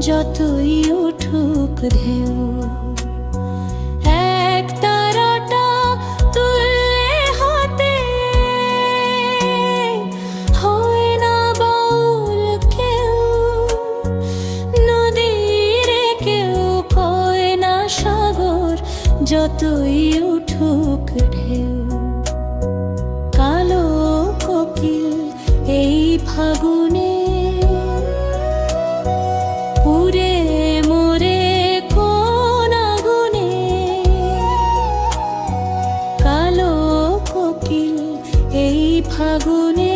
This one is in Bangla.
যতই উঠুক ঢেউ, এক তুললে হাতে কেউ কেউ যতই উঠুক ঢেউ। কালো কোকিল, এই ফাগুনে এই ফাগুনে পুরে